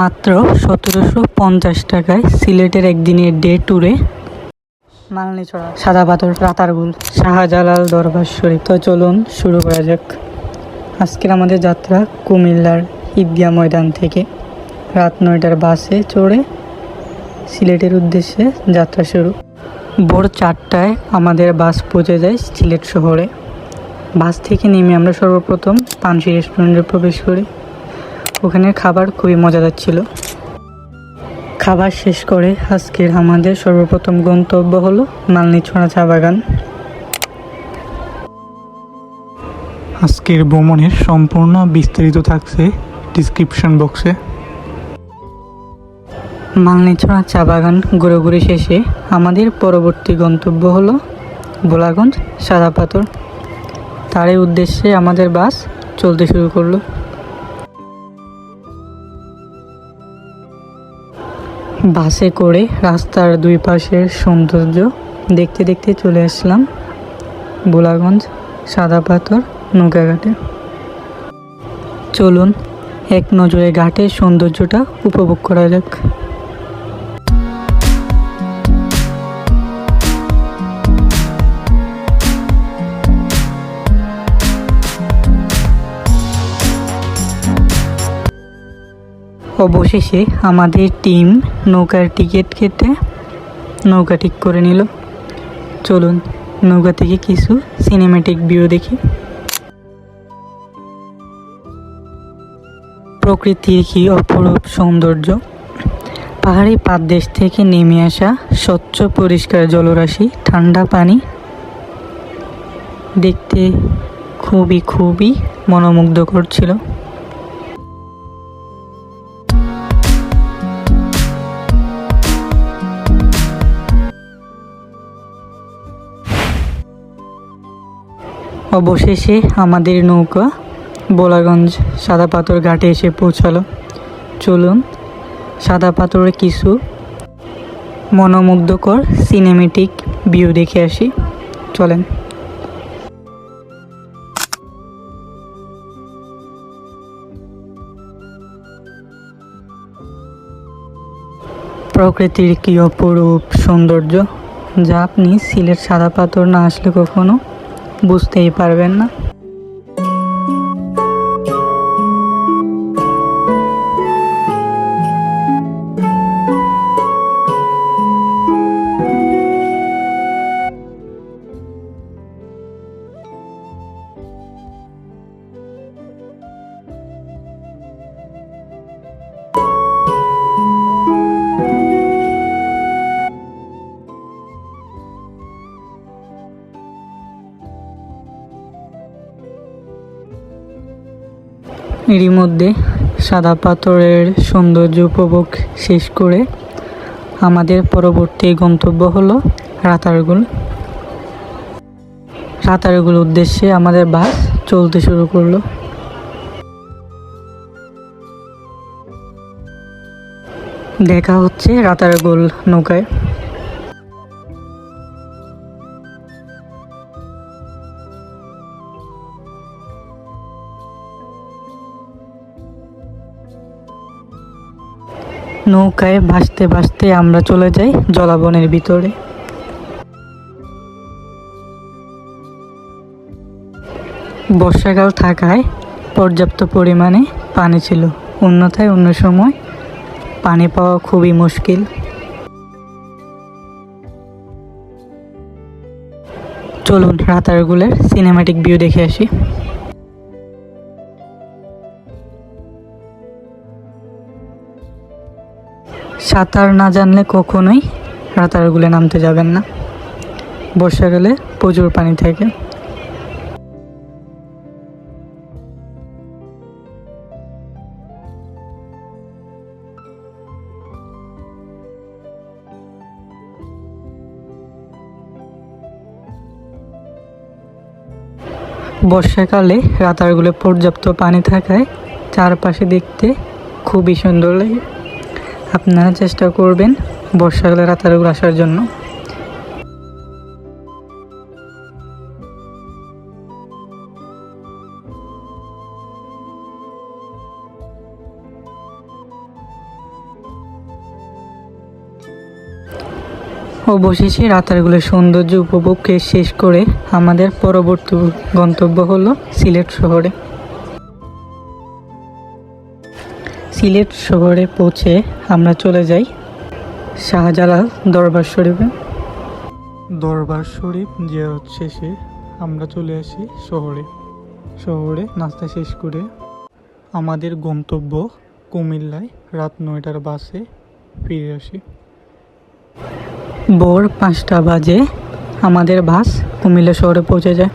মাত্র সতেরোশো পঞ্চাশ টাকায় সিলেটের একদিনের ডে ট্যুরে মালনীছড়া সাদা পাথর রাতারগুল, শাহজালাল দরবার শরীফ। তো চলুন শুরু করা যাক। আজকের আমাদের যাত্রা কুমিল্লার ঈদগাহ ময়দান থেকে। রাত নয়টার বাসে চড়ে সিলেটের উদ্দেশ্যে যাত্রা শুরু। ভোর চারটায় আমাদের বাস পৌঁছে যায় সিলেট শহরে। বাস থেকে নেমে আমরা সর্বপ্রথম পানসি রেস্টুরেন্টে প্রবেশ করি। ওখানে খাবার খুবই মজাদার ছিল। খাবার শেষ করে আজকের আমাদের সর্বপ্রথম গন্তব্য হলো মালনীছড়া চা বাগান। আজকের ভ্রমণের সম্পূর্ণ বিস্তারিত থাকছে ডিসক্রিপশন বক্সে মালনীছড়া চা বাগান ঘুরে ঘুরে শেষে আমাদের পরবর্তী গন্তব্য হলো গোলাগঞ্জ সাদা পাথর। তারই উদ্দেশ্যে আমাদের বাস চলতে শুরু করল। বাসে করে রাস্তার দুই পাশের সৌন্দর্য দেখতে দেখতে চলে আসলাম বোলাগঞ্জ সাদা পাথর নৌকাঘাটে চলুন এক নজরে ঘাটের সৌন্দর্যটা উপভোগ করা যাক। অবশেষে আমাদের টিম নৌকার টিকিট কেটে নৌকা ঠিক করে নিল। চলুন নৌকা থেকে কিছু সিনেমেটিক ভিউ দেখি। প্রকৃতির কি অপরূপ সৌন্দর্য? পাহাড়ি পাদদেশ থেকে নেমে আসা স্বচ্ছ পরিষ্কার জলরাশি, ঠান্ডা পানি দেখতে খুবই খুবই মনোমুগ্ধকর ছিল। অবশেষে আমাদের নৌকা, বোলাগঞ্জ সাদা পাথর ঘাটে এসে পৌঁছালো। চলুন, সাদা পাথরে কিছু মনোমুগ্ধকর সিনেমেটিক ভিউ দেখে আসি। চলেন। প্রকৃতির কি অপরূপ সৌন্দর্য, যা আপনি সিলেট সাদা পাথর না আসলে কখনো বুঝতেই পারবেন না। এরই মধ্যে সাদা পাথরের সৌন্দর্য উপভোগ শেষ করে আমাদের পরবর্তী গন্তব্য হলো রাতারগুল। রাতারগুল উদ্দেশ্যে আমাদের বাস চলতে শুরু করল। দেখা হচ্ছে রাতারগুল নৌকায়। নৌকায় ভাসতে ভাসতে আমরা চলে যাই জলাবনের ভিতরে। বর্ষাকাল থাকায় পর্যাপ্ত পরিমাণে পানি ছিল। অন্যথায় অন্য সময় পানি পাওয়া খুবই মুশকিল। চলুন রাতারগুলের সিনেমাটিক ভিউ দেখে আসি। সাঁতার না জানলে কখনোই রাতারগুলে নামতে যাবেন না। বর্ষাকালে প্রচুর পানি থাকে। বর্ষাকালে রাতারগুলে পর্যাপ্ত পানি থাকায় চারপাশে দেখতে খুবই সুন্দর লাগে। আপনারা চেষ্টা করবেন বর্ষাকালে রাতারগুলো আসার জন্য। অবশেষে রাতারগুলোর সৌন্দর্য উপভোগকে শেষ করে আমাদের পরবর্তী গন্তব্য হলো সিলেট শহরে। সিলেট শহরে পৌঁছে আমরা চলে যাই শাহজালাল দরবার শরীফে। দরবার শরীফ জিয়ারত শেষে আমরা চলে আসি শহরে। শহরে নাস্তা শেষ করে আমাদের গন্তব্য কুমিল্লায় রাত নয়টার বাসে ফিরে আসি। ভোর পাঁচটা বাজে আমাদের বাস কুমিল্লা শহরে পৌঁছে যায়।